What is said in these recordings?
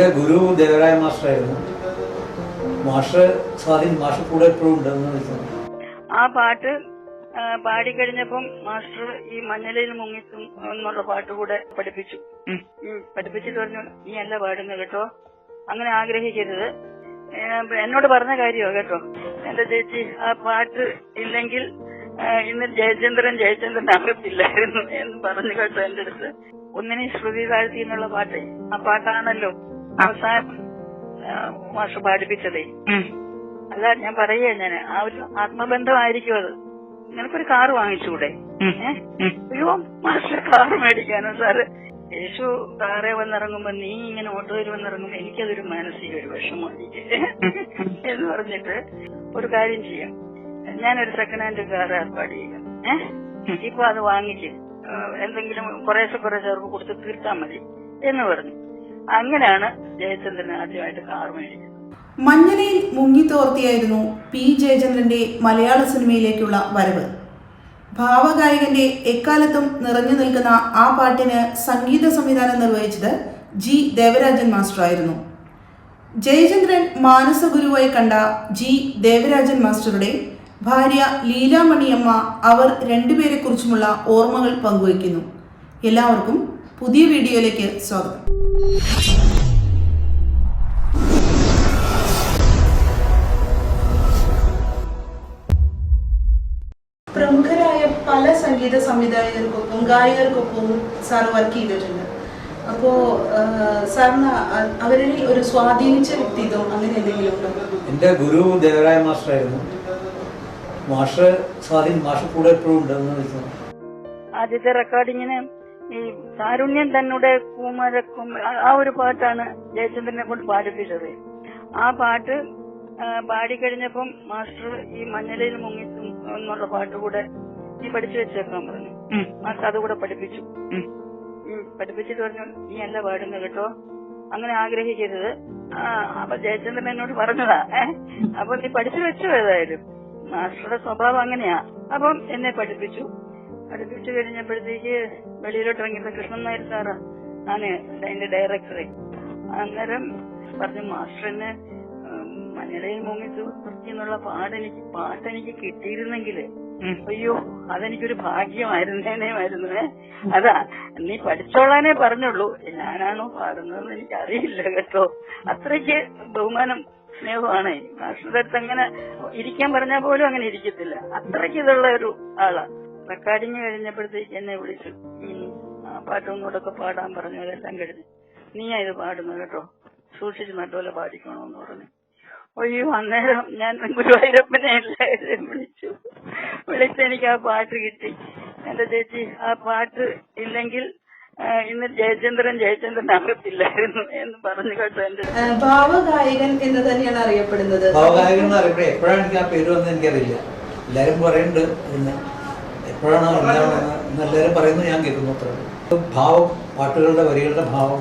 എന്റെ ഗുരു ദേവരായ മാസ്റ്ററായിരുന്നു. മാഷ് സ്വാധീൻ മാഷ് കൂടെ എപ്പോഴും ഉണ്ടെന്ന് വെച്ചാൽ ആ പാട്ട് പാടിക്കഴിഞ്ഞപ്പം മാസ്റ്റർ ഈ മഞ്ഞലയിൽ മുങ്ങിത്തും എന്നുള്ള പാട്ട് കൂടെ പഠിപ്പിച്ചു. പഠിപ്പിച്ചിട്ട് പറഞ്ഞു നീ അല്ല പാടുന്നത് കേട്ടോ? അങ്ങനെ ആഗ്രഹിക്കരുത്. എന്നോട് പറഞ്ഞ കാര്യമോ കേട്ടോ? എന്റെ ചേച്ചി ആ പാട്ട് ഇല്ലെങ്കിൽ ഇന്ന് ജയചന്ദ്രൻ ജയചന്ദ്രൻ ആകത്തില്ലായിരുന്നു എന്ന് പറഞ്ഞു കേട്ടോ എന്റെ അടുത്ത്. ഒന്നിനെ ശ്രുതി താഴ്ത്തി എന്നുള്ള പാട്ട് ആ പാട്ടാണല്ലോ. അവസാനം മാസ്റ്റർ പാടിപ്പിച്ചതേ. അല്ല ഞാൻ പറയുക ഞാൻ ആ ഒരു ആത്മബന്ധമായിരിക്കും അത്. നിനക്കൊരു കാറ് വാങ്ങിച്ചൂടെ? അയ്യോ മാസ്റ്റർ കാറ് മേടിക്കാനോ സാറ്. യേശു കാറെ വന്നിറങ്ങുമ്പോ നീ ഇങ്ങനെ ഓട്ടോയിൽ വന്നിറങ്ങുമ്പോ എനിക്കതൊരു മാനസിക ഒരു വിഷമമായി. എന്ന് പറഞ്ഞിട്ട് ഒരു കാര്യം ചെയ്യാം. ഞാനൊരു സെക്കൻഡ് ഹാൻഡ് കാർ ഏർപ്പാട് ചെയ്യാം ഏഹ് ഇപ്പൊ അത് വാങ്ങിക്കും എന്തെങ്കിലും കുറേശ്ശെ കുറേശ്ശെ അവർക്ക് കൊടുത്ത് തീർത്താൽ മതി എന്ന് പറഞ്ഞു. അങ്ങനെയാണ് ജയചന്ദ്രൻ ആദ്യമായിട്ട് കാർ മേടിച്ചത്. മഞ്ഞലയിൽ മുങ്ങിത്തോർത്തിയായിരുന്നു പി ജയചന്ദ്രന്റെ മലയാള സിനിമയിലേക്കുള്ള വരവ്. ഭാവഗായകന്റെ എക്കാലത്തും നിറഞ്ഞു നിൽക്കുന്ന ആ പാട്ടിന് സംഗീത സംവിധാനം നിർവഹിച്ചത് ജി ദേവരാജൻ മാസ്റ്ററായിരുന്നു. ജയചന്ദ്രൻ മാനസഗുരുവായി കണ്ട ജി ദേവരാജൻ മാസ്റ്ററുടെ ഭാര്യ ലീലാമണിയമ്മ അവർ രണ്ടുപേരെക്കുറിച്ചുമുള്ള ഓർമ്മകൾ പങ്കുവയ്ക്കുന്നു. എല്ലാവർക്കും പുതിയ വീഡിയോയിലേക്ക് സ്വാഗതം. പ്രമുഖരായ പല സംഗീത സംവിധായകർക്കൊപ്പം ഗായകർക്കൊപ്പവും സാർ വർക്ക് ചെയ്തിട്ടുണ്ട്. അപ്പോ സാറിന് അവരിൽ ഒരു സ്വാധീനിച്ച വ്യക്തിത്വം അങ്ങനെ എന്തെങ്കിലും ഉണ്ടോ? എന്റെ ഗുരു ദേവരായ മാസ്റ്ററായിരുന്നു മാഷ് സ്വാധീൻ മാഷ് കൂടെ എപ്പോഴും ഉണ്ടെന്ന് വെച്ചാൽ ആദ്യത്തെ റെക്കോർഡിങ്ങിന് ഈ കാരുണ്യം തന്നെ കൂമരക്കും ആ- ഒരു പാട്ടാണ് ജയചന്ദ്രനെ കൊണ്ട് പാടിപ്പിച്ചത്. ആ പാട്ട് പാടിക്കഴിഞ്ഞപ്പം മാസ്റ്റർ ഈ മഞ്ഞലയിൽ മുങ്ങി എന്നുള്ള പാട്ട് കൂടെ നീ പഠിച്ചു വെച്ചേക്കാൻ പറഞ്ഞു. മാസ്റ്റർ അതുകൂടെ പഠിപ്പിച്ചു. പഠിപ്പിച്ചിട്ട് പറഞ്ഞു നീ അല്ല പാടുന്നു കേട്ടോ? അങ്ങനെ ആഗ്രഹിക്കരുത്. ആ അപ്പൊ ജയചന്ദ്രൻ എന്നോട് പറഞ്ഞതാ. അപ്പൊ നീ പഠിച്ചു വെച്ചു ഏതായാലും. മാസ്റ്ററുടെ സ്വഭാവം അങ്ങനെയാ. അപ്പം എന്നെ പഠിപ്പിച്ചു. പഠിപ്പിച്ചു കഴിഞ്ഞപ്പോഴത്തേക്ക് വെളിയിലോട്ട് ഇറങ്ങിയപ്പോ കൃഷ്ണൻ നായർ സാറാ. ആണ് അതിന്റെ ഡയറക്ടറെ അന്നേരം പറഞ്ഞു മാസ്റ്ററിന് മഞ്ഞളയിൽ മുങ്ങി എന്നുള്ള പാടെനിക്ക് പാട്ടെനിക്ക് കിട്ടിയിരുന്നെങ്കിൽ അയ്യോ അതെനിക്കൊരു ഭാഗ്യമായിരുന്നേനേമായിരുന്നു. അതാ നീ പഠിച്ചോളാനേ പറഞ്ഞുള്ളൂ. ഞാനാണോ പാടുന്നതെന്ന് എനിക്ക് അറിയില്ല കേട്ടോ. അത്രയ്ക്ക് ബഹുമാനം സ്നേഹമാണ്. മാസ്റ്ററുടെ അടുത്ത് അങ്ങനെ ഇരിക്കാൻ പറഞ്ഞാൽ പോലും അങ്ങനെ ഇരിക്കത്തില്ല. അത്രയ്ക്ക് ഇതുള്ള ഒരു ആളാ. റെക്കോർഡിങ് കഴിഞ്ഞപ്പോഴത്തേക്ക് എന്നെ വിളിച്ചു പാട്ടൊന്നുകൂടെ ഒക്കെ പാടാൻ പറഞ്ഞു അതെല്ലാം കഴിഞ്ഞു നീയാ ഇത് പാടുന്നത് കേട്ടോ. സൂക്ഷിച്ച് നല്ലപോലെ പാടിക്കണമെന്ന് പറഞ്ഞു. ഒഴി അന്നേരം ഞാൻ ഗുരുവായൂരപ്പനെ എല്ലാവരും വിളിച്ചു. വിളിച്ച് എനിക്ക് ആ പാട്ട് കിട്ടി. എന്റെ ചേച്ചി ആ പാട്ട് ഇല്ലെങ്കിൽ ഇന്ന് ജയചന്ദ്രൻ ജയചന്ദ്രൻ ആകത്തില്ലായിരുന്നു എന്ന് പറഞ്ഞു കേട്ടോ എന്റെ ഭാവഗായകൻ എന്ന് തന്നെയാണ് അറിയപ്പെടുന്നത്. ഭാവഗായകൻ എന്ന് എപ്പോഴാണ് എനിക്ക് ആ പേര് വന്നത് എനിക്കറിയില്ല. എല്ലാരും പറയുന്നുണ്ട് എപ്പോഴാണ് എന്താണെന്ന് എല്ലാവരും പറയുന്നത് ഞാൻ കേൾക്കുന്നു അത്ര ഭാവം പാട്ടുകളുടെ വരികളുടെ ഭാവം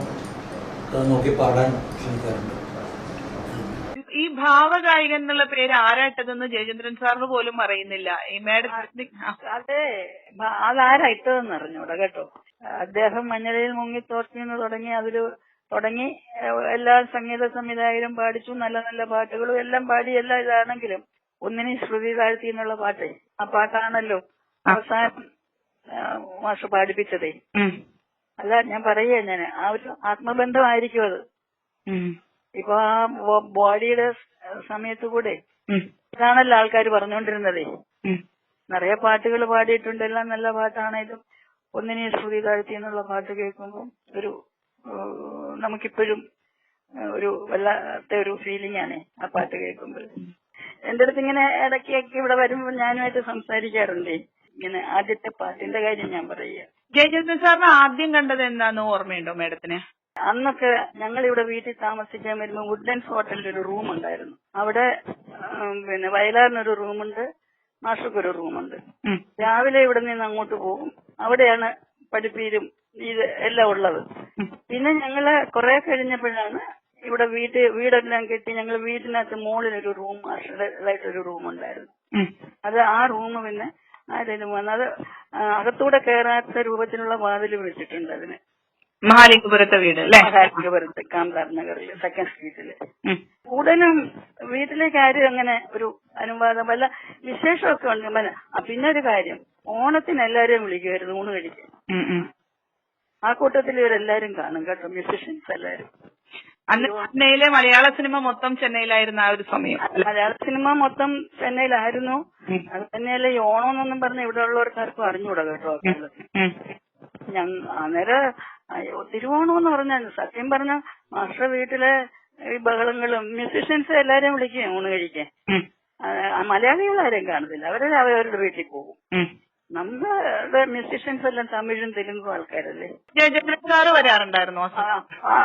നോക്കി പാടാൻ ശ്രമിക്കാറുണ്ട്. ഈ ഭാവഗായകൻ എന്നുള്ള പേര് ആരായിട്ടതെന്ന് ജയചന്ദ്രൻ സാറിന് പോലും അറിയുന്നില്ല. ഈ മേഡത്തിന് അതെ അതാരായിട്ടതെന്ന് അതാരാ ഇട്ടതെന്ന് അറിഞ്ഞൂടാ കേട്ടോ. അദ്ദേഹം മഞ്ഞളയിൽ മുങ്ങി തോർത്തിന്ന് തുടങ്ങി അതിൽ തുടങ്ങി എല്ലാ സംഗീത സംവിധായകരും പാടിച്ചു. നല്ല നല്ല പാട്ടുകളും എല്ലാം പാടി എല്ലാ ഇതാണെങ്കിലും ഒന്നിനെ ശ്രുതി താഴ്ത്തി എന്നുള്ള പാട്ടേ ആ പാട്ടാണല്ലോ. അവസാനം മാഷ് പാടിപ്പിച്ചതേ. അല്ല ഞാൻ പറയുക ഞാൻ ആ ഒരു ആത്മബന്ധമായിരിക്കും അത്. ഇപ്പൊ ആ ബോഡിയുടെ സമയത്ത് കൂടെ ഇതാണല്ലോ ആൾക്കാർ പറഞ്ഞുകൊണ്ടിരുന്നതേ നിറയെ പാട്ടുകൾ പാടിയിട്ടുണ്ട്. എല്ലാം നല്ല പാട്ടാണേലും ഒന്നിനെ ശ്രുതി താഴ്ത്തി എന്നുള്ള പാട്ട് കേൾക്കുമ്പോൾ ഒരു നമുക്കിപ്പോഴും ഒരു വല്ലാത്ത ഒരു ഫീലിംഗ് ആണ് ആ പാട്ട് കേൾക്കുമ്പോൾ. എന്റെ അടുത്ത് ഇങ്ങനെ ഇടയ്ക്കൊക്കെ ഇവിടെ വരുമ്പോൾ ഞാനുമായിട്ട് സംസാരിക്കാറുണ്ട്. ഇങ്ങനെ ആദ്യത്തെ പാട്ടിന്റെ കാര്യം ഞാൻ പറയുക. ജയചന്ദ്രൻ സാറിന് ആദ്യം കണ്ടത് എന്താന്ന് ഓർമ്മയുണ്ടോ മേഡത്തിന്? അന്നൊക്കെ ഞങ്ങൾ ഇവിടെ വീട്ടിൽ താമസിക്കാൻ വരുമ്പോൾ വുഡ്ലൻസ് ഹോട്ടലിൽ ഒരു റൂം ഉണ്ടായിരുന്നു. അവിടെ പിന്നെ വയലാറിനൊരു റൂമുണ്ട് മാഷക്കൊരു റൂമുണ്ട്. രാവിലെ ഇവിടെ നിന്ന് അങ്ങോട്ട് പോകും. അവിടെയാണ് പഠിപ്പീരും ഇത് എല്ലാം ഉള്ളത്. പിന്നെ ഞങ്ങൾ കുറെ കഴിഞ്ഞപ്പോഴാണ് ഇവിടെ വീട്ട് വീടെല്ലാം കെട്ടി ഞങ്ങൾ വീടിനകത്ത് മുകളിലൊരു റൂം മാഷുടേതായിട്ടൊരു റൂം ഉണ്ടായിരുന്നു. അത് ആ റൂം പിന്നെ വന്ന് അത് അകത്തൂടെ കയറാത്ത രൂപത്തിലുള്ള വാതിൽ വെച്ചിട്ടുണ്ട് അതിന് മഹാലിംഗപുരത്തെ വീട് അല്ലേ മഹാലിംഗപുരത്ത് കാന്താർ നഗറിൽ സെക്കൻഡ് സ്ട്രീറ്റിൽ. കൂടുതലും വീട്ടിലേക്ക് ആരും അങ്ങനെ ഒരു അനുവാദം വല്ല വിശേഷമൊക്കെ ഉണ്ട് പിന്നെ ഒരു കാര്യം ഓണത്തിന് എല്ലാരെയും വിളിക്കുമായിരുന്നു ഊണ് കഴിക്കാൻ ഉം. ആ കൂട്ടത്തിൽ ഇവരെല്ലാരും കാണും കേട്ടോ മ്യൂസിഷ്യൻസ് എല്ലാരും അന്ന് ചെന്നൈയിലെ മലയാള സിനിമ മൊത്തം ചെന്നൈയിലായിരുന്നു ആ ഒരു സമയം മലയാള സിനിമ മൊത്തം ചെന്നൈയിലായിരുന്നു. അത് തന്നെയല്ല ഈ ഓണം എന്നൊന്നും പറഞ്ഞ ഇവിടെ ഉള്ളവർക്കാർക്കും അറിഞ്ഞൂടാ കേട്ടോ ഞാൻ. ഞങ്ങ അന്നേരം തിരുവോണം എന്ന് പറഞ്ഞാൽ സത്യം പറഞ്ഞ മാസ്റ്റർ വീട്ടിലെ ഈ ബഹളങ്ങളും മ്യൂസിഷ്യൻസ് എല്ലാരെയും വിളിക്കും ഊണ് കഴിക്കാൻ. മലയാളികൾ ആരെയും കാണത്തില്ല. അവരെ അവരവരുടെ വീട്ടിൽ പോകും. നമ്മുടെ മ്യൂസിഷ്യൻസ് എല്ലാം തമിഴും തെലുങ്കും ആൾക്കാരല്ലേ? വരാറുണ്ടായിരുന്നു? വരാറുണ്ടായിരുന്നോ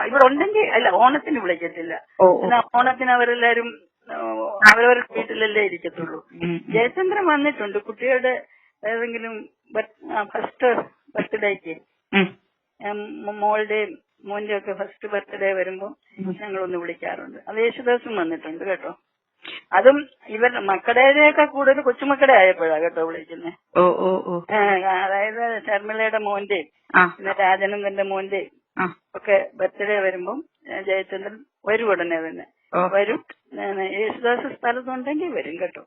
ഇവിടെ ഉണ്ടെങ്കിൽ അല്ല ഓണത്തിന് വിളിക്കത്തില്ല. ഓണത്തിന് അവരെല്ലാരും അവരവരുടെ വീട്ടിലല്ലേ ഇരിക്കത്തുള്ളൂ. ജയചന്ദ്രൻ വന്നിട്ടുണ്ട്. കുട്ടികളുടെ ഏതെങ്കിലും ഫസ്റ്റ് ബർത്ത്ഡേക്ക്. മോളുടെയും മോന്റെ ഒക്കെ ഫസ്റ്റ് ബർത്ത്ഡേ വരുമ്പോ ഞങ്ങളൊന്ന് വിളിക്കാറുണ്ട്. അത് യേശുദാസും വന്നിട്ടുണ്ട് കേട്ടോ. അതും ഇവർ മക്കളുടെയൊക്കെ കൂടുതൽ കൊച്ചുമക്കളുടെ ആയപ്പോഴാ കേട്ടോ വിളിക്കുന്നത് അതായത് ശർമിളയുടെ മോന്റെയും പിന്നെ രാജനന്ദന്റെ മോന്റെയും ഒക്കെ ബർത്ത്ഡേ വരുമ്പം ജയചന്ദ്രൻ വരും ഉടനെ തന്നെ. വരും. യേശുദാസ് സ്ഥലത്തുണ്ടെങ്കിൽ വരും കേട്ടോ.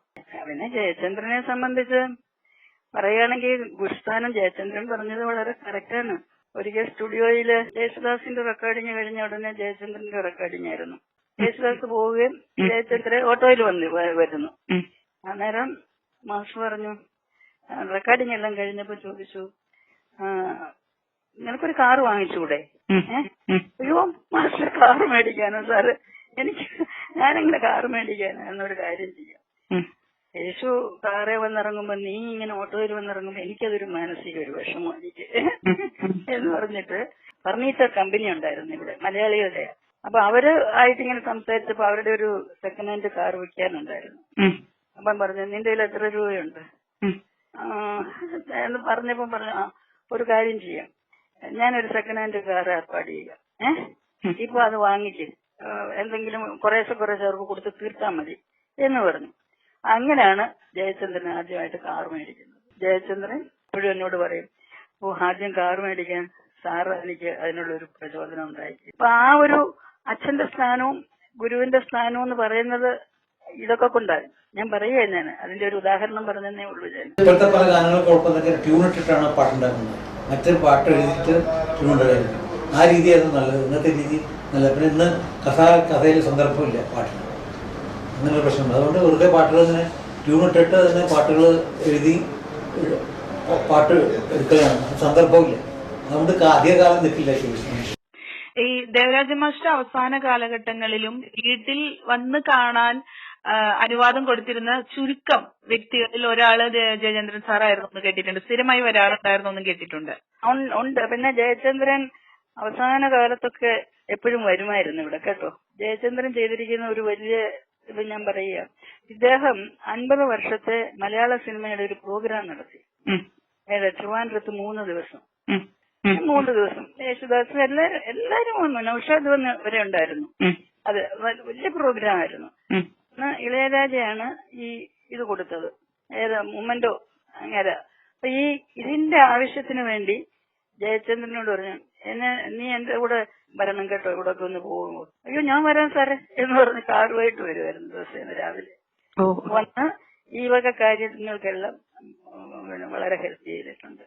പിന്നെ ജയചന്ദ്രനെ സംബന്ധിച്ച് പറയുകയാണെങ്കിൽ ഗുരുസ്ഥാനം ജയചന്ദ്രൻ പറഞ്ഞത് വളരെ കറക്റ്റാണ് ഒരിക്കൽ സ്റ്റുഡിയോയിൽ യേശുദാസിന്റെ റെക്കോർഡിങ് കഴിഞ്ഞ ഉടനെ ജയചന്ദ്രന്റെ റെക്കോർഡിങ്ങായിരുന്നു യേശുദാസ് പോവുകയും ജയചന്ദ്രൻ ഓട്ടോയിൽ വന്ന് വരുന്നു. അന്നേരം മാസ് പറഞ്ഞു റെക്കോർഡിങ് എല്ലാം കഴിഞ്ഞപ്പോ ചോദിച്ചു നിനക്കൊരു കാറ് വാങ്ങിച്ചൂടെ. അയ്യോ മാസ്റ്റർ കാർ മേടിക്കാനോ സാറ്. എനിക്ക് ഞാനെങ്ങനെ കാറ് മേടിക്കാൻ എന്നൊരു കാര്യം ചെയ്യാം. യേശു കാറെ വന്നിറങ്ങുമ്പോ നീ ഇങ്ങനെ ഓട്ടോയിൽ വന്നിറങ്ങുമ്പോ എനിക്കതൊരു മാനസിക ഒരു വിഷമമായിരിക്കും. എന്ന് പറഞ്ഞിട്ട് ഫർണിച്ചർ കമ്പനി ഉണ്ടായിരുന്നു ഇവിടെ മലയാളികളുടെ. അപ്പൊ അവർ ആയിട്ട് ഇങ്ങനെ സംസാരിച്ചപ്പോ അവരുടെ ഒരു സെക്കൻഡ് ഹാൻഡ് കാർ വിൽക്കാനുണ്ടായിരുന്നു. അപ്പം പറഞ്ഞു നിന്റെ കയ്യിൽ എത്ര രൂപയുണ്ട്? എന്ന് പറഞ്ഞപ്പോ പറഞ്ഞു ആ ഒരു കാര്യം ചെയ്യാം. ഞാനൊരു സെക്കൻഡ് ഹാൻഡ് കാർ ഏർപ്പാട് ചെയ്യാം. ഏഹ് ഇപ്പൊ അത് വാങ്ങിക്ക്. എന്തെങ്കിലും കുറേശ്ശെ കുറേശ്ശെ അവർക്ക് കൊടുത്ത് തീർത്താൽ മതി എന്ന് പറഞ്ഞു. അങ്ങനെയാണ് ജയചന്ദ്രൻ ആദ്യമായിട്ട് കാർ മേടിക്കുന്നത്. ജയചന്ദ്രൻ ഇപ്പോഴും എന്നോട് പറയും ഓ ആദ്യം കാർ മേടിക്കാൻ സാറ് എനിക്ക് അതിനുള്ള ഒരു പ്രചോദനം ഉണ്ടായി അപ്പൊ ആ ഒരു അച്ഛന്റെ സ്ഥാനവും ഗുരുവിന്റെ സ്ഥാനവും എന്ന് പറയുന്നത് ഇതൊക്കെ കൊണ്ടാണ്. ഞാൻ പറയുക ഞാൻ അതിന്റെ ഒരു ഉദാഹരണം പറഞ്ഞതേ ഉള്ളൂ ഞാൻ. ഇപ്പോഴത്തെ പല ഗാനങ്ങൾക്കൊപ്പം പാട്ടുണ്ടാക്കുന്നത് മറ്റൊരു പാട്ട് എഴുതിയിട്ട് ട്യൂൺ ആ രീതിയായിരുന്നു നല്ലത്. ഇന്നത്തെ രീതി നല്ലത് പിന്നെ ഇന്ന് കഥ കഥയിൽ സന്ദർഭമില്ല പാട്ടിന്. അങ്ങനൊരു പ്രശ്നമുണ്ട്. അതുകൊണ്ട് വെറുതെ പാട്ടുകൾ ഇങ്ങനെ ട്യൂണിട്ടിട്ട് തന്നെ പാട്ടുകൾ എഴുതി പാട്ട് എടുക്കലാണ്. സന്ദർഭമില്ല. അതുകൊണ്ട് അധികകാലം നിൽക്കില്ല ഈ ദേവരാജ മാസ്റ്റർ അവസാന കാലഘട്ടങ്ങളിലും വീട്ടിൽ വന്ന് കാണാൻ അനുവാദം കൊടുത്തിരുന്ന ചുരുക്കം വ്യക്തികളിൽ ഒരാൾ ജയ- ജയചന്ദ്രൻ സാറായിരുന്നു എന്ന് കേട്ടിട്ടുണ്ട്. സ്ഥിരമായി വരാറുണ്ടായിരുന്നു എന്നും കേട്ടിട്ടുണ്ട്. ഉണ്ട്. പിന്നെ ജയചന്ദ്രൻ അവസാന കാലത്തൊക്കെ എപ്പോഴും വരുമായിരുന്നു ഇവിടെ കേട്ടോ. ജയചന്ദ്രൻ ചെയ്തിരിക്കുന്ന ഒരു വലിയ ഇത് ഞാൻ പറയുക. ഇദ്ദേഹം അൻപത് വർഷത്തെ മലയാള സിനിമയുടെ ഒരു പ്രോഗ്രാം നടത്തി. ഏതാ? ട്രിവാൻഡ്രത്ത് മൂന്ന് ദിവസം. മൂന്ന് ദിവസം യേശുദാസ് എല്ലാരും എല്ലാരും വന്നു. നൌഷാദ് വന്ന് വരെ ഉണ്ടായിരുന്നു. അത് വലിയ പ്രോഗ്രാം ആയിരുന്നു. ഇളയരാജയാണ് ഈ ഇത് കൊടുത്തത്. ഏതാ? മുമ്മന്റോ അങ്ങനെ അപ്പൊ ഈ ഇതിന്റെ ആവശ്യത്തിന് വേണ്ടി ജയചന്ദ്രനോട് പറഞ്ഞു എന്നെ നീ എന്റെ കൂടെ വരണം കേട്ടോ ഇവിടെ ഒക്കെ ഒന്ന് പോകുമ്പോൾ അയ്യോ ഞാൻ വരാം സാറേ എന്ന് പറഞ്ഞ് കാറുമായിട്ട് വരുമായിരുന്നു ദിവസേന രാവിലെ. ഓ. വന്ന് ഈ വക കാര്യങ്ങൾക്കെല്ലാം പിന്നെ വളരെ ഹെൽപ്പ് ചെയ്തിട്ടുണ്ട്.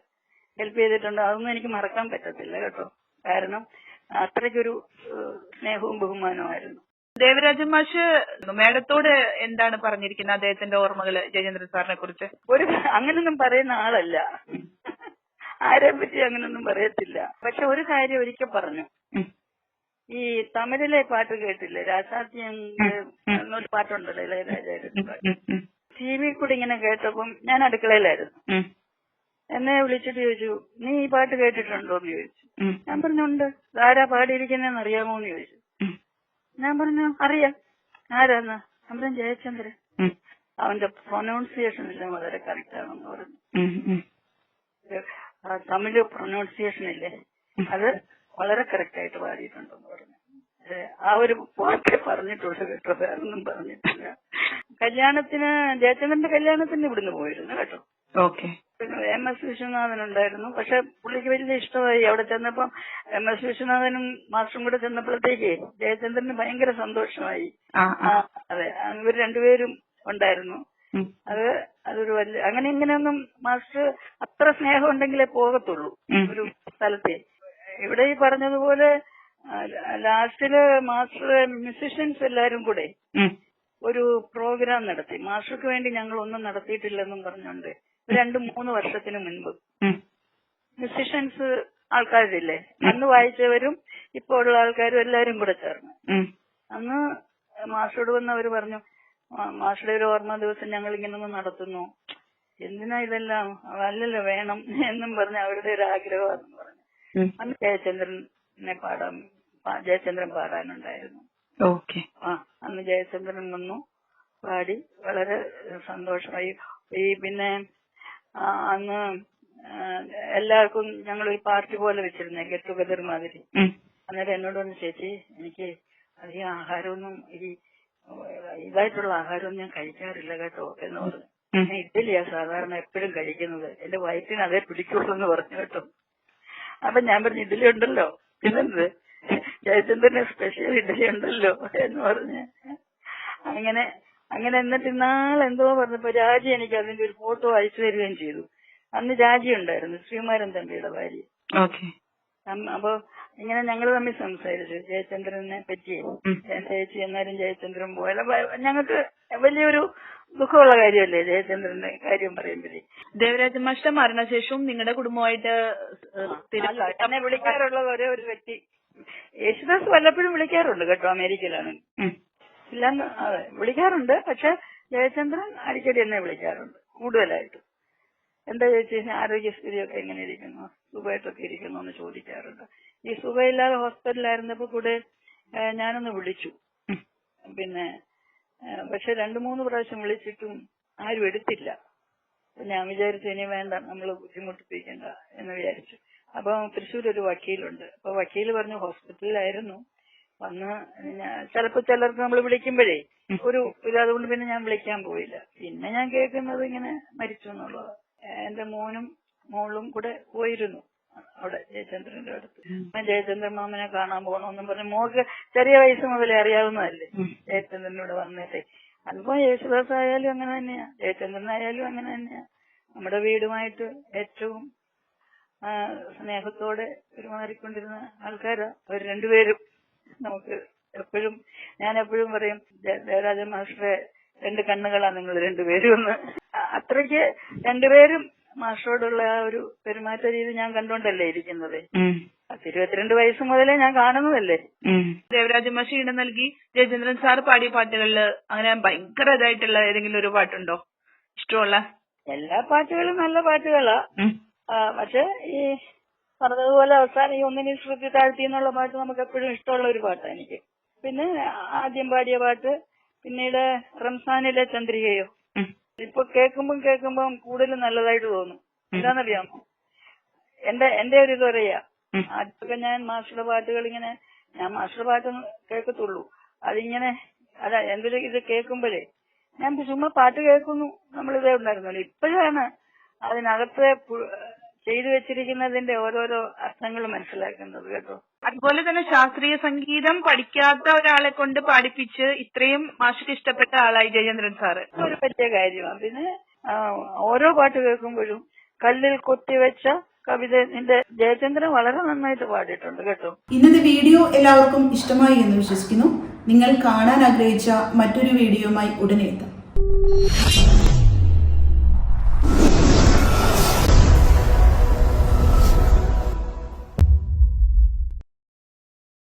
ഹെൽപ്പ് ചെയ്തിട്ടുണ്ട്. അതൊന്നും എനിക്ക് മറക്കാൻ പറ്റത്തില്ല കേട്ടോ. കാരണം അത്രയ്ക്കൊരു സ്നേഹവും ബഹുമാനവുമായിരുന്നു. ദേവരാജൻ മാഷ് മേഡത്തോട് എന്താണ് പറഞ്ഞിരിക്കുന്നത് അദ്ദേഹത്തിന്റെ ഓർമ്മകൾ ജയചന്ദ്രൻ സാറിനെ കുറിച്ച്? ഒരു അങ്ങനൊന്നും പറയുന്ന ആളല്ല. ആരെ പറ്റി അങ്ങനൊന്നും പറയത്തില്ല. പക്ഷെ ഒരു കാര്യം ഒരിക്കൽ പറഞ്ഞു. ഈ തമിഴിലെ പാട്ട് കേട്ടില്ലേ? രാസാദ്യം എന്നൊരു പാട്ടുണ്ടല്ലോ ഇളയരാജയുടെ പാട്ട്. ടി വി കൂടി ഇങ്ങനെ കേട്ടപ്പം ഞാൻ അടുക്കളയിലായിരുന്നു. എന്നെ വിളിച്ചിട്ട് ചോദിച്ചു നീ ഈ പാട്ട് കേട്ടിട്ടുണ്ടോ? എന്ന് ചോദിച്ചു. ഞാൻ പറഞ്ഞുണ്ട്. ആരാ പാടിയിരിക്കുന്നതെന്ന് അറിയാമോ? എന്ന് ചോദിച്ചു. ഞാൻ പറഞ്ഞു അറിയാം. ആരാന്ന്? ഞാൻ പറഞ്ഞു ജയചന്ദ്രൻ. അവന്റെ പ്രൊനൗൺസിയേഷൻ എല്ലാം വളരെ കറക്റ്റ് ആണെന്ന് പറഞ്ഞു. തമിഴ് പ്രൊനൗൺസിയേഷൻ ഇല്ലേ? അത് വളരെ കറക്റ്റ് ആയിട്ട് പാടിയിട്ടുണ്ടെന്ന് പറഞ്ഞു. ആ ഒരു വാക്കേ പറഞ്ഞിട്ടുള്ളൂ കേട്ടോ വേറൊന്നും പറഞ്ഞിട്ടില്ല. കല്യാണത്തിന് ജയചന്ദ്രന്റെ കല്യാണത്തിന് ഇവിടുന്ന് പോയിരുന്നു കേട്ടോ. ഓക്കെ. എം എസ് വിശ്വനാഥൻ ഉണ്ടായിരുന്നു. പക്ഷെ പുള്ളിക്ക് വലിയ ഇഷ്ടമായി അവിടെ ചെന്നപ്പോ എം എസ് വിശ്വനാഥനും മാസ്റ്ററും കൂടെ ചെന്നപ്പോഴത്തേക്ക് ജയചന്ദ്രന് ഭയങ്കര സന്തോഷമായി. അതെ ഇവർ രണ്ടുപേരും ഉണ്ടായിരുന്നു. അത് അതൊരു വലിയ അങ്ങനെ ഇങ്ങനെയൊന്നും മാസ്റ്റർ അത്ര സ്നേഹം ഉണ്ടെങ്കിലേ പോകത്തുള്ളൂ ഒരു സ്ഥലത്തെ. ഇവിടെ ഈ പറഞ്ഞതുപോലെ ലാസ്റ്റിൽ മാസ്റ്റർ മ്യൂസിഷ്യൻസ് എല്ലാരും കൂടെ ഒരു പ്രോഗ്രാം നടത്തി. മാസ്റ്റർക്ക് വേണ്ടി ഞങ്ങൾ ഒന്നും നടത്തിയിട്ടില്ലെന്നും പറഞ്ഞുകൊണ്ട് രണ്ട് മൂന്ന് വർഷത്തിന് മുൻപ്. മ്യൂസിഷ്യൻസ് ആൾക്കാരില്ലേ? അന്ന് വായിച്ചവരും ഇപ്പോൾ ഉള്ള ആൾക്കാരും എല്ലാരും കൂടെ ചേർന്ന്. അന്ന് മാസ്റ്ററോട് വന്ന് അവർ പറഞ്ഞു "മാ- മാസ്റ്ററുടെ ഒരു ഓർമ്മ ദിവസം ഞങ്ങൾ ഇങ്ങനെ ഒന്ന് നടത്തുന്നു. എന്തിനാ ഇതെല്ലാം? അല്ലല്ലോ വേണം എന്നും പറഞ്ഞ് അവരുടെ ഒരു ആഗ്രഹം പറഞ്ഞു. അന്ന് ജയചന്ദ്രനെ പാടാൻ ജയചന്ദ്രൻ പാടാനുണ്ടായിരുന്നു. ഓക്കെ. ആ അന്ന് ജയചന്ദ്രൻ വന്നു പാടി. വളരെ സന്തോഷമായി. ഈ പിന്നെ അന്ന് എല്ലാവർക്കും ഞങ്ങൾ ഒരു പാർട്ടി പോലെ വെച്ചിരുന്നേ ഗെറ്റ് ടുഗദർ മാതിരി. അന്നേരം എന്നോട് പറഞ്ഞു ചേച്ചി എനിക്ക് അധികം ആഹാരമൊന്നും ഈ ഇതായിട്ടുള്ള ആഹാരമൊന്നും ഞാൻ കഴിക്കാറില്ല കേട്ടോ എന്ന് പറഞ്ഞു. ഞാൻ ഇഡ്ഡലിയാ സാധാരണ എപ്പോഴും കഴിക്കുന്നത്. എന്റെ വയറ്റിന് അതേ പിടിക്കുള്ളൂ എന്ന് പറഞ്ഞു കേട്ടോ. അപ്പൊ ഞാൻ പറഞ്ഞു ഇഡ്ഡലി ഉണ്ടല്ലോ. പിന്നെന്ത്? ജയചന്ദ്രന് സ്പെഷ്യൽ ഇഡ്ഡലി ഉണ്ടല്ലോ എന്ന് പറഞ്ഞ്. അങ്ങനെ അങ്ങനെ എന്നിട്ട് ഇന്നാൾ എന്തോ പറഞ്ഞപ്പോ രാജി എനിക്ക് അതിന്റെ ഒരു ഫോട്ടോ അയച്ചു തരികയും ചെയ്തു. അന്ന് രാജി ഉണ്ടായിരുന്നു ശ്രീമാരൻ തമ്പിയുടെ ഭാര്യ. അപ്പൊ ഇങ്ങനെ ഞങ്ങൾ തമ്മിൽ സംസാരിച്ചു ജയചന്ദ്രനെ പറ്റി. എന്റെ ചേച്ചി എന്നാലും ജയചന്ദ്രൻ പോയാലും. ഞങ്ങൾക്ക് വലിയൊരു ദുഃഖമുള്ള കാര്യമല്ലേ ജയചന്ദ്രന്റെ കാര്യം പറയുമ്പോഴേ? ദേവരാജൻ മാഷ്ട മരണശേഷവും നിങ്ങളുടെ കുടുംബമായിട്ട് എന്നെ വിളിക്കാറുള്ള ഒരേ ഒരു വ്യക്തി. യേശുദാസ് വല്ലപ്പോഴും വിളിക്കാറുണ്ട് കേട്ടോ അമേരിക്കയിലാണ് ഇല്ലാന്ന് അതെ വിളിക്കാറുണ്ട് പക്ഷെ ജയചന്ദ്രൻ അടിക്കടി എന്നെ വിളിക്കാറുണ്ട് കൂടുതലായിട്ടും. എന്താ ചോദിച്ചു കഴിഞ്ഞാൽ ആരോഗ്യസ്ഥിതിയൊക്കെ എങ്ങനെ ഇരിക്കുന്നു? സുഖമായിട്ടൊക്കെ ഇരിക്കുന്നു എന്ന് ചോദിക്കാറുണ്ട്. ഈ സുഖമില്ലാതെ ഹോസ്പിറ്റലിലായിരുന്നപ്പോ കൂടെ ഞാനൊന്ന് വിളിച്ചു. പിന്നെ പക്ഷെ രണ്ടു മൂന്ന് പ്രാവശ്യം വിളിച്ചിട്ടും ആരും എടുത്തില്ല. ഞാൻ വിചാരിച്ചു ഇനി വേണ്ട നമ്മൾ ബുദ്ധിമുട്ടിപ്പിക്കണ്ട എന്ന് വിചാരിച്ചു. അപ്പൊ തൃശ്ശൂർ ഒരു വക്കീലുണ്ട്. അപ്പൊ വക്കീൽ പറഞ്ഞു ഹോസ്പിറ്റലിലായിരുന്നു. വന്ന് ചിലപ്പോ ചിലർക്ക് നമ്മൾ വിളിക്കുമ്പോഴേ ഒരു ഇത് അതുകൊണ്ട് പിന്നെ ഞാൻ വിളിക്കാൻ പോയില്ല. പിന്നെ ഞാൻ കേൾക്കുന്നത് ഇങ്ങനെ മരിച്ചു എന്നുള്ളത്. എന്റെ മോനും മോളും കൂടെ പോയിരുന്നു. അവിടെ ജയചന്ദ്രന്റെ അടുത്ത്. ഞാൻ ജയചന്ദ്രൻ മാമനെ കാണാൻ പോകണമെന്നും പറഞ്ഞു. മോക്ക് ചെറിയ വയസ്സ് മുതലേ അറിയാവുന്നതല്ലേ? ജയചന്ദ്രനോട് വന്നിട്ടേ അതിപ്പോ യേശുദാസ് ആയാലും അങ്ങനെ തന്നെയാ. ജയചന്ദ്രനായാലും അങ്ങനെ തന്നെയാ. നമ്മുടെ വീടുമായിട്ട് ഏറ്റവും സ്നേഹത്തോടെ പെരുമാറിക്കൊണ്ടിരുന്ന ആൾക്കാരാ അവർ രണ്ടുപേരും. നമുക്ക് എപ്പോഴും ഞാൻ എപ്പോഴും പറയും ദേവരാജ മാസ്റ്ററെ രണ്ട് കണ്ണുകളാ നിങ്ങൾ രണ്ടുപേരും എന്ന്. അത്രയ്ക്ക് രണ്ടുപേരും മാസ്റ്ററോടുള്ള ആ ഒരു പെരുമാറ്റ രീതി ഞാൻ കണ്ടോണ്ടല്ലേ ഇരിക്കുന്നത്. ഇരുപത്തിരണ്ട് വയസ്സ് മുതലേ ഞാൻ കാണുന്നതല്ലേ. ദേവരാജ മാഷി ഇടം നൽകി ജയചന്ദ്രൻ സാർ പാടിയ പാട്ടുകളിൽ അങ്ങനെ ഭയങ്കര ഇതായിട്ടുള്ള ഏതെങ്കിലും ഒരു പാട്ടുണ്ടോ? ഇഷ്ടമുള്ള? എല്ലാ പാട്ടുകളും നല്ല പാട്ടുകളാ. പക്ഷെ ഈ പറഞ്ഞതുപോലെ അവസാനം ഈ ഒന്നിനെ ശ്രുതി താഴ്ത്തി എന്നുള്ള പാട്ട് നമുക്ക് എപ്പോഴും ഇഷ്ടമുള്ള ഒരു പാട്ടാണ് എനിക്ക്. പിന്നെ ആദ്യം പാടിയ പാട്ട് പിന്നീട് റംസാനിലെ ചന്ദ്രികയോ. ഇപ്പൊ കേൾക്കുമ്പം കേൾക്കുമ്പം കൂടുതൽ നല്ലതായിട്ട് തോന്നും. എന്താണെന്നറിയാമോ? എന്റെ എന്റെ ഒരു ഇത് പറയാ. ആദ്യമൊക്കെ ഞാൻ മാസ്റ്ററുടെ പാട്ടുകൾ ഇങ്ങനെ ഞാൻ മാസ്റ്ററുടെ പാട്ട് കേൾക്കത്തുള്ളൂ. അതിങ്ങനെ അല്ല എന്തൊരു ഇത് കേൾക്കുമ്പോഴേ ഞാൻ ചുമ്മാ പാട്ട് കേൾക്കുന്നു. നമ്മളിതേ ഉണ്ടായിരുന്നല്ലോ ഇപ്പോഴാണ് അതിനകത്ത് ചെയ്തു വെച്ചിരിക്കുന്നതിന്റെ ഓരോരോ അർത്ഥങ്ങൾ മനസ്സിലാക്കുന്നത് കേട്ടോ. അതുപോലെ തന്നെ ശാസ്ത്രീയ സംഗീതം പഠിക്കാത്ത ഒരാളെ കൊണ്ട് പാടിപ്പിച്ച് ഇത്രയും മാഷിക്ക് ഇഷ്ടപ്പെട്ട ആളായി ജയചന്ദ്രൻ സാറ്. ഒരു വലിയ കാര്യമാണ്. പിന്നെ ഓരോ പാട്ട് കേൾക്കുമ്പോഴും കല്ലിൽ കൊത്തിവെച്ച കവിത നിന്റെ ജയചന്ദ്രൻ വളരെ നന്നായിട്ട് പാടിയിട്ടുണ്ട് കേട്ടോ. ഇന്നത്തെ വീഡിയോ എല്ലാവർക്കും ഇഷ്ടമായി എന്ന് വിശ്വസിക്കുന്നു. നിങ്ങൾ കാണാൻ ആഗ്രഹിച്ച മറ്റൊരു വീഡിയോയുമായി ഉടനെ എത്താം.